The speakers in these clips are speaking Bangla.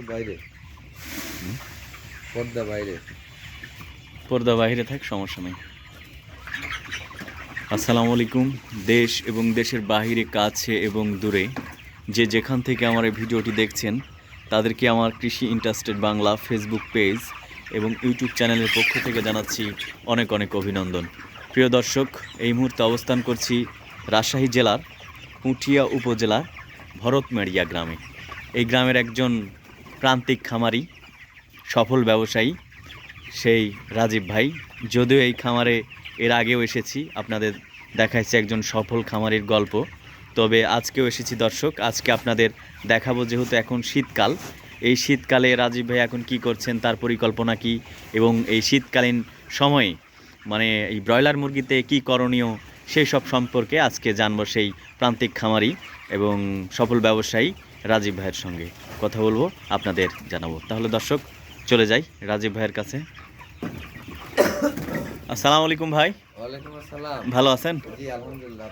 তো বাইরে। পর্দা বাইরে। পর্দা বাইরে থাক, সমস্যা নেই। আসসালামু আলাইকুম, দেশ এবং দেশের বাহিরে, কাছে এবং দূরে। যে যেখান থেকে আমার এই ভিডিওটি দেখছেন, তাদেরকে আমার কৃষি ইন্টারেস্টেড বাংলা ফেসবুক পেজ এবং ইউটিউব চ্যানেলের পক্ষ থেকে জানাচ্ছি অনেক অনেক অভিনন্দন। প্রিয় দর্শক, এই মুহূর্তে অবস্থান করছি রাজশাহী জেলার পুঠিয়া উপজেলার ভরতমেড়িয়া গ্রামে। এই গ্রামের একজন প্রান্তিক খামারি, সফল ব্যবসায়ী সেই রাজীব ভাই। যদিও এই খামারে এর আগেও এসেছি, আপনাদের দেখাইছে একজন সফল খামারির গল্প। তবে আজকেও এসেছি দর্শক, আজকে আপনাদের দেখাবো যেহেতু এখন শীতকাল। এই শীতকালে রাজীব ভাই এখন কি করছেন, তার পরিকল্পনা কি? এবং এই শীতকালীন সময়ে মানে এই ব্রয়লার মুরগিতে কি করণীয়, সেই সব সম্পর্কে আজকে জানব সেই প্রান্তিক খামারি এবং সফল ব্যবসায়ী রাজীব ভাইয়ের সঙ্গে। কথা বলব আপনাদের জানাব। তাহলে দর্শক চলে যাই রাজীব ভাইয়ের কাছে। আসসালামু আলাইকুম ভাই। ওয়ালাইকুম আসসালাম। ভালো আছেন? জি আলহামদুলিল্লাহ।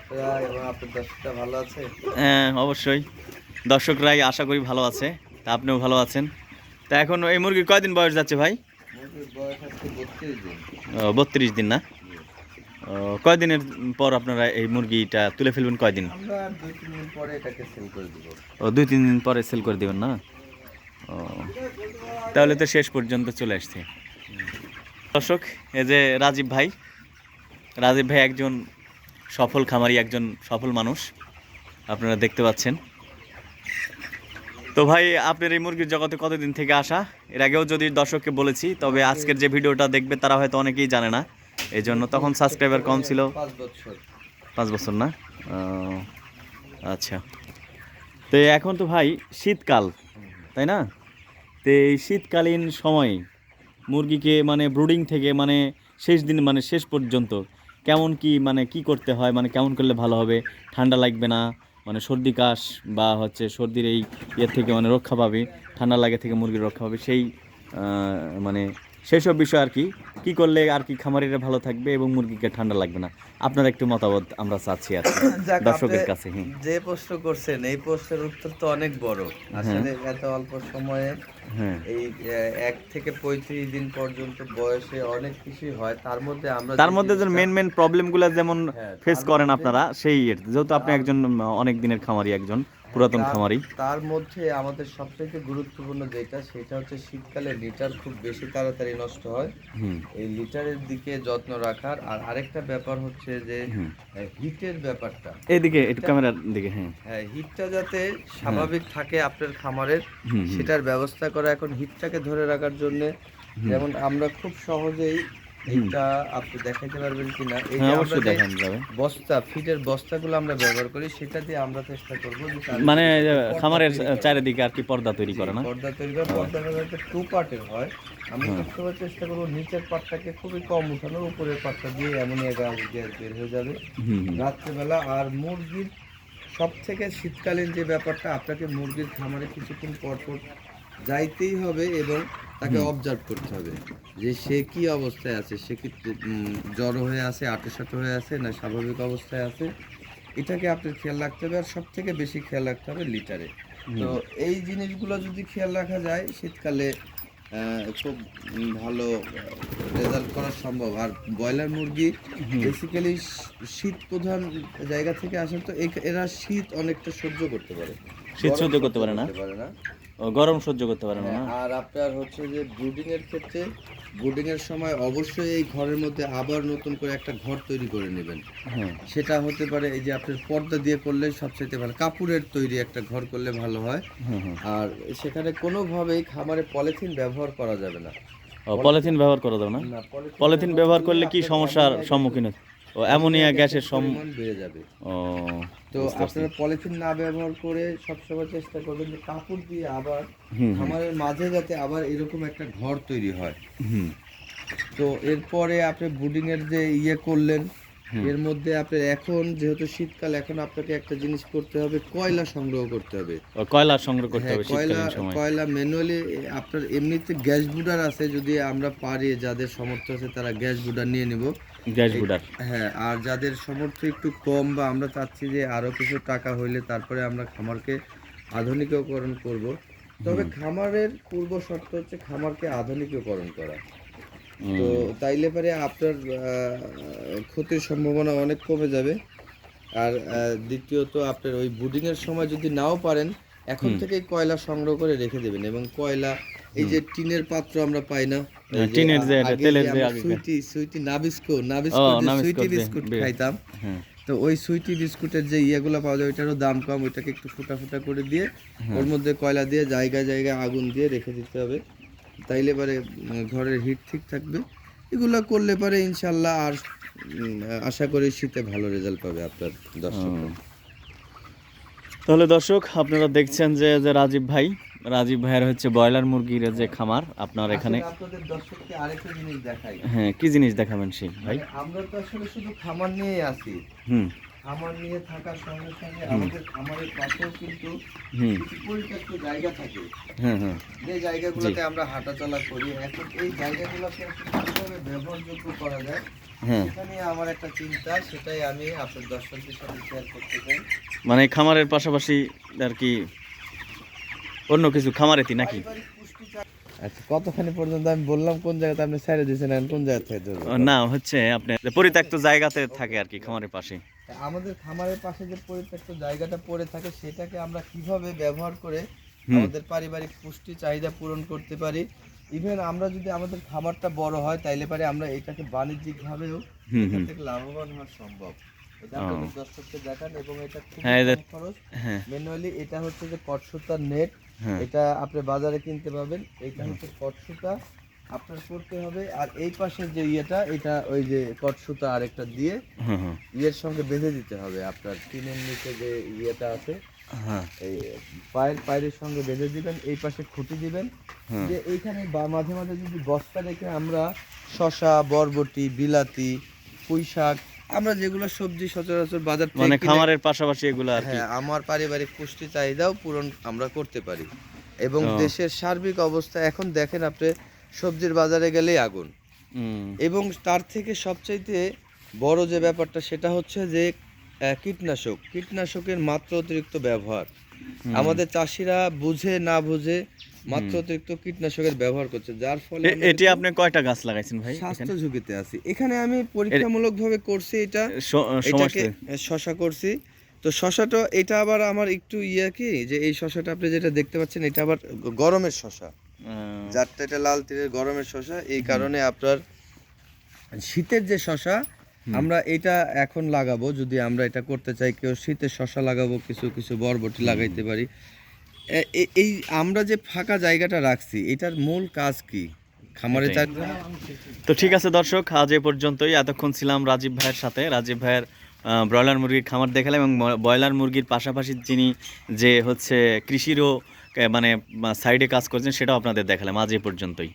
এবং আপনার দর্শকটা ভালো আছে? হ্যাঁ অবশ্যই। দর্শকরাই আশা করি ভালো আছে তা আপনিও ভালো আছেন। তা এখন এই মুরগির কয়দিন বয়স যাচ্ছে ভাই? বয়স বত্রিশ দিন। বত্রিশ দিন না? কয়দিনের পর আপনারা এই মুরগিটা তুলে ফেলবেন? কয়দিন? দুই তিন দিন পরে সেল করে ও দুই তিন দিন পরে সেল করে দেবেন না? ও তাহলে তো শেষ পর্যন্ত চলে আসছে। দর্শক এই যে রাজীব ভাই রাজীব ভাই একজন সফল খামারি একজন সফল মানুষ আপনারা দেখতে পাচ্ছেন। তো ভাই আপনার এই মুরগির জগতে কতদিন থেকে আসা? এর আগেও যদি দর্শককে বলেছি তবে আজকের যে ভিডিওটা দেখবে তারা হয়তো অনেকেই জানে না। এই জন্য তখন সাবস্ক্রাইবার কম ছিল। পাঁচ বছর। পাঁচ বছর না? আচ্ছা। তো এখন তো ভাই শীতকাল তাই না? তো এই শীতকালীন সময় মুরগিকে মানে ব্রুডিং থেকে মানে শেষ দিন মানে শেষ পর্যন্ত কেমন কি মানে কি করতে হয়? মানে কেমন করলে ভালো হবে? ঠান্ডা লাগবে না? মানে সর্দি কাশ বা হচ্ছে সর্দির এই ইয়ের থেকে মানে রক্ষা পাবে? ঠান্ডা লাগে থেকে মুরগির রক্ষা পাবে? সেই মানে সেই সব বিষয় আর কি। কি করলে আর কি খামারিরা ভালো থাকবে এবং মুরগিকে ঠান্ডা লাগবে না? আপনার একটু মতামত আমরা চাচ্ছি আর দর্শকের কাছে যে প্রশ্ন করছেন এই প্রশ্নের উত্তর তো অনেক বড়। আসলে এত অল্প সময়ে হ্যাঁ। এই এক থেকে পঁয়ত্রিশ দিন পর্যন্ত বয়সে অনেক কিছুই হয়। তার মধ্যে আমরা তার মধ্যে যে মেন মেন প্রবলেমগুলো যেমন হ্যাঁ, ফেস করেন আপনারা সেই যেহেতু আপনি একজন অনেক দিনের খামারি একজন পুরাতন খামারি তার মধ্যে আমাদের সবথেকে গুরুত্বপূর্ণ যেটা সেটা হচ্ছে শীতকালে লিটার খুব বেশি তাড়াতাড়ি নষ্ট হয়। এই লিটারের দিকে যত্ন রাখার। আর আরেকটা ব্যাপার হচ্ছে যে হিটের ব্যাপারটা। এইদিকে একটু ক্যামেরার দিকে হ্যাঁ। হ্যাঁ হিটটা যাতে স্বাভাবিক থাকে আপনার খামারের। সেটার ব্যবস্থা করা। এখন হিটটাকে ধরে রাখার জন্য যেমন আমরা খুব সহজেই এইটা আপনি দেখাইতে পারবেন কিনা? এই যে হ্যাঁ আমরা অবশ্যই যে দেখান যাবে। বস্তা ফিটের বস্তাগুলো আমরা ব্যবহার করি সেটা দিয়ে আমরা চেষ্টা করব যে মানে যে খামারের চারিদিকে আর কি পর্দা তৈরি করে না? পর্দা তৈরি করা। পর্দাটা যাতে টু পার্টের হয়। আমি সবসময় চেষ্টা করব নিচের পাটটাকে খুবই কম উঠানোর উপরের পাটটা দিয়ে অ্যামোনিয়া গ্যাস গ্যাস বের হয়ে যাবে। রাত্রেবেলা আর মুরগির সব থেকে শীতকালীন যে ব্যাপারটা আপনাকে মুরগির খামারে কিছুক্ষণ পর পর যাইতেই হবে এবং তাকে অবজার্ভ করতে হবে যে সে কি অবস্থায় আছে সে কি জ্বর হয়ে আছে আটোসাটো হয়ে আছে না স্বাভাবিক অবস্থায় আছে? এটাকে আপনার খেয়াল রাখতে হবে আর সব থেকে বেশি খেয়াল রাখতে হবে লিটারে। তো এই জিনিসগুলো যদি খেয়াল রাখা যায় শীতকালে খুব ভালো রেজাল্ট করা সম্ভব। আর ব্রয়লার মুরগি বেসিক্যালি শীত প্রধান জায়গা থেকে আসে তো এরা শীত অনেকটা সহ্য করতে পারে। শীত সহ্য করতে পারে না। পারে না। ও, গরম সহ্য করতে পারে না হ্যাঁ, আর আপনার হচ্ছে যে ব্রুডিং এর ক্ষেত্রে ব্রুডিং এর সময় অবশ্যই এই ঘরের মধ্যে আবার নতুন করে একটা ঘর তৈরি করে নেবেন। হ্যাঁ। সেটা হতে পারে এই যে আপনার পর্দা দিয়ে করলে সবচেয়ে ভালো কাপড়ের তৈরি একটা ঘর করলে ভালো হয়। হুম আর সেখানে কোনোভাবেই খামারে পলিথিন ব্যবহার করা যাবে না। পলিথিন ব্যবহার করা যাবে না? পলিথিন ব্যবহার করলে কি সমস্যার সম্মুখীন হতে- ও অ্যামোনিয়া গ্যাসের সম পরিমাণ বেড়ে যাবে। ও তো আপনারা পলিথিন না ব্যবহার করে সবসময় চেষ্টা করবেন যে কাপড় দিয়ে আবার খামারের মাঝে যাতে আবার এরকম একটা ঘর তৈরি হয়। তো এরপরে আপনি বুডিং এর যে ইয়ে করলেন এর মধ্যে আপনার এখন যেহেতু শীতকাল এখন আপনাকে একটা জিনিস করতে হবে কয়লা সংগ্রহ করতে হবে। কয়লা সংগ্রহ করতে হ্যাঁ, হবে কয়লা কয়লা ম্যানুয়ালি আপনার এমনিতে গ্যাস বুডার আছে যদি আমরা পারি যাদের সামর্থ্য আছে তারা গ্যাস বুডার নিয়ে নিব। গ্যাস বুডার হ্যাঁ আর যাদের সামর্থ্য একটু কম বা আমরা চাচ্ছি যে আরও কিছু টাকা হইলে তারপরে আমরা খামারকে আধুনিকীকরণ করব। তবে খামারের পূর্ব শর্ত হচ্ছে খামারকে আধুনিকীকরণ করা। তো তাইলে পারে আপনার ক্ষতির সম্ভাবনা অনেক কমে যাবে। আর দ্বিতীয়ত আপনার ওই বুডিং এর সময় যদি নাও পারেন এখন থেকেই কয়লা সংগ্রহ করে রেখে দেবেন এবং কয়লা এই যে টিনের পাত্র আমরা পাই না এই টিনের যে তেলের যে আগেকার। Sweety Sweety Nabisco Nabisco Sweety biscuit খাইতাম হ্যাঁ তো ওই সুইটি বিস্কুটের যে ইয়েগুলো পাওয়া যায় ওইটারও দাম কম ওইটাকে একটু ফুটা ফুটা করে দিয়ে ওর মধ্যে কয়লা দিয়ে জায়গায় জায়গায় আগুন দিয়ে রেখে দিতে হবে। তাইলে পরে ঘরের হিট ঠিক থাকবে। এগুলো করলে পরে ইনশাল্লাহ আর আশা করি শীতে ভালো রেজাল্ট পাবে আপনার দর্শক তাহলে দর্শক আপনারা দেখছেন যে রাজীব ভাই রাজীব ভাইয়ের হচ্ছে ব্রয়লার মুরগির যে খামার আপনার এখানে আপনাদের দর্শককে আরেকটা জিনিস দেখাই। হ্যাঁ কি জিনিস দেখাবেন সেই ভাই? আমরা তো আসলে শুধু খামার নিয়েই আছি। হুম। খামার নিয়ে থাকার সঙ্গে সঙ্গে আমাদের খামারের পাশেও কিন্তু পরিত্যক্ত জায়গা থাকে। হ্যাঁ হ্যাঁ। যে জায়গাগুলোতে আমরা হাঁটাচলা করি এখন এই জায়গাগুলোকে কীভাবে ব্যবহারযোগ্য করা যায় হ্যাঁ। সেখানে আমার একটা চিন্তা সেটাই আমি আপনার দর্শকদের সাথে শেয়ার করতে চাই। মানে খামারের পাশাপাশি আর কি অন্য কিছু খামারেতি নাকি? আচ্ছা কতখানি পর্যন্ত আমি বললাম কোন জায়গাতে আপনি ছেড়ে দিয়েছেন কোন জায়গা থেকে না হচ্ছে আপনি পরিত্যক্ত জায়গাতে থাকে আর কি খামারের পাশে। আমাদের খামারের পাশে যে পরিত্যক্ত জায়গাটা পড়ে থাকে সেটাকে আমরা কীভাবে ব্যবহার করে আমাদের পারিবারিক পুষ্টি চাহিদা পূরণ করতে পারি? ইভেন আমরা যদি আমাদের খামারটা বড় হয় তাইলে পারে আমরা এটাকে বাণিজ্যিক ভাবেও এখান থেকে লাভবান হওয়া সম্ভব। এটা দর্শককে দেখান এবং এটা খুব হ্যাঁ, খরচ। ম্যানুয়ালি এটা হচ্ছে যে কটসুতার নেট এটা আপনি বাজারে কিনতে পাবেন। এটা হচ্ছে কটসুতা আপনার করতে হবে। আর এই পাশে যে ইয়েটা এটা ওই যে কটসুতা আরেকটা দিয়ে হ্যাঁ হ্যাঁ ইয়ের সঙ্গে বেঁধে দিতে হবে। আপনার টিনের নিচে যে ইয়েটা আছে হ্যাঁ। এই পায়ের পায়ের সঙ্গে বেঁধে দিবেন এই পাশে খুঁটি দিবেন। হ্যাঁ। যে এইখানে মাঝে মাঝে যদি বস্তা রেখে আমরা শশা বরবটি বিলাতি পুঁই শাক আমরা যেগুলো সবজি সচরাচর বাজার মানে খামারের পাশাপাশি এগুলো আর হ্যাঁ আমার পারিবারিক পুষ্টি চাহিদাও পূরণ আমরা করতে পারি। এবং দেশের সার্বিক অবস্থা এখন দেখেন আপনি সবজির বাজারে গেলেই আগুন। এবং তার থেকে সবচাইতে বড় যে ব্যাপারটা সেটা হচ্ছে যে কীটনাশক। কীটনাশকের মাত্রা অতিরিক্ত ব্যবহার। আমাদের চাষিরা বুঝে না বুঝে মাত্র অতিরিক্ত কীটনাশকের ব্যবহার করছে যার ফলে এটি আপনি কয়টা গাছ লাগাইছেন ভাই স্বাস্থ্য ঝুঁকিতে আছি। এখানে আমি করছি এটা শশা করছি। তো শশাটা এটা আবার আমার একটু ইয়ে কি যে এই শশাটা আপনি যেটা দেখতে পাচ্ছেন এটা আবার গরমের শশা। যারটা এটা লাল তীরের গরমের শশা এই কারণে আপনার শীতের যে শশা আমরা এটা এখন লাগাবো। যদি আমরা এটা করতে চাই কেউ শীতের শশা লাগাবো কিছু কিছু বরবটি লাগাইতে পারি। এই আমরা যে ফাঁকা জায়গাটা রাখছি এটার মূল কাজ কি? খামারে। তো ঠিক আছে দর্শক আজ এ পর্যন্তই। এতক্ষণ ছিলাম রাজীব ভাইয়ের সাথে। রাজীব ভাইয়ের ব্রয়লার মুরগির খামার দেখালাম এবং ব্রয়লার মুরগির পাশাপাশি যিনি যে হচ্ছে কৃষিরও মানে সাইডে কাজ করছেন সেটাও আপনাদের দেখালাম। আজ এ পর্যন্তই।